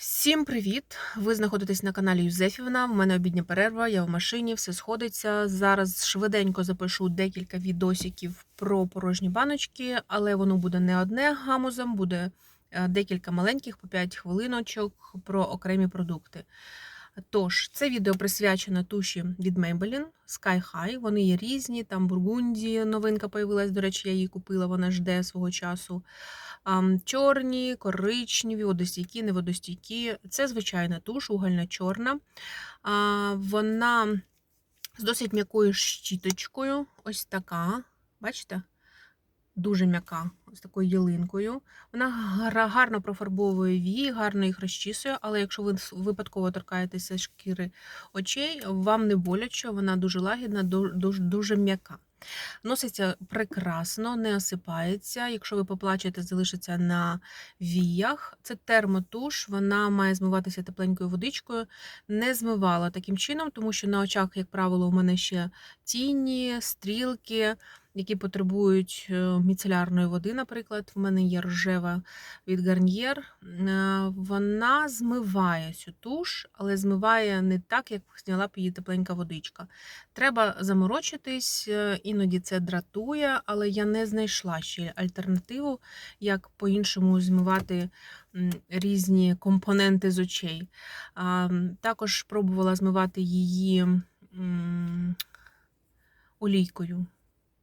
Всім привіт! Ви знаходитесь на каналі Юзефівна. В мене обідня перерва, я в машині, все сходиться. Зараз швиденько запишу декілька відосиків про порожні баночки, але воно буде не одне гамузом, буде е, декілька маленьких по 5 хвилиночок про окремі продукти. Тож, це відео присвячено туші від Maybelline Sky High. Вони є різні, там Бургунді новинка появилась, до речі, я її купила, вона жде свого часу. Чорні, коричневі, водостійкі, неводостійкі. Це звичайна туш, угольна чорна. Вона з досить м'якою щіточкою. Ось така. Бачите? Дуже м'яка, з такою ялинкою. Вона гарно профарбовує вії, гарно їх розчісує, але якщо ви випадково торкаєтеся шкіри очей, вам не боляче, вона дуже лагідна, дуже, дуже м'яка. Носиться прекрасно, не осипається. Якщо ви поплачете, залишиться на віях. Це термотуш, вона має змиватися тепленькою водичкою. Не змивала таким чином, тому що на очах, як правило, у мене ще тіні, стрілки, які потребують е, міцелярної води, наприклад. В мене є рожева від Garnier. Е, Вона змиває цю туш, але змиває не так, як зняла б її тепленька водичка. Треба заморочитись, е, іноді це дратує, але я не знайшла ще альтернативу, як по-іншому змивати різні компоненти з очей. Також пробувала змивати її м,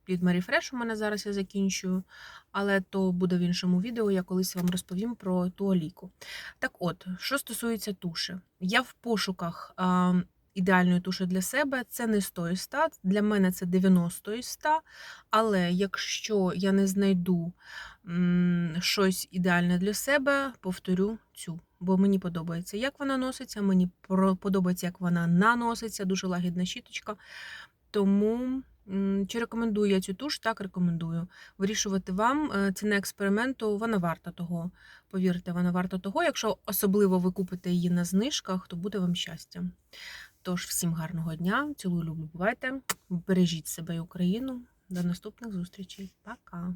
Від Marifresh у мене зараз я закінчую, але то буде в іншому відео, я колись вам розповім про ту олійку. Так от, що стосується туші, я в пошуках а, ідеальної туші для себе, це не 100 із 100, для мене це 90 із 100, але якщо я не знайду м, щось ідеальне для себе, повторю цю. Бо мені подобається, як вона носиться, мені подобається, як вона наноситься, дуже лагідна щіточка. Тому чи рекомендую я цю туш? Так, рекомендую. Вирішувати вам. Е, Ціна експерименту, вона варта того. Повірте, вона варта того. Якщо особливо ви купите її на знижках, то буде вам щастя. Тож, всім гарного дня, цілую, люблю, бувайте. Бережіть себе і Україну. До наступних зустрічей. Пока!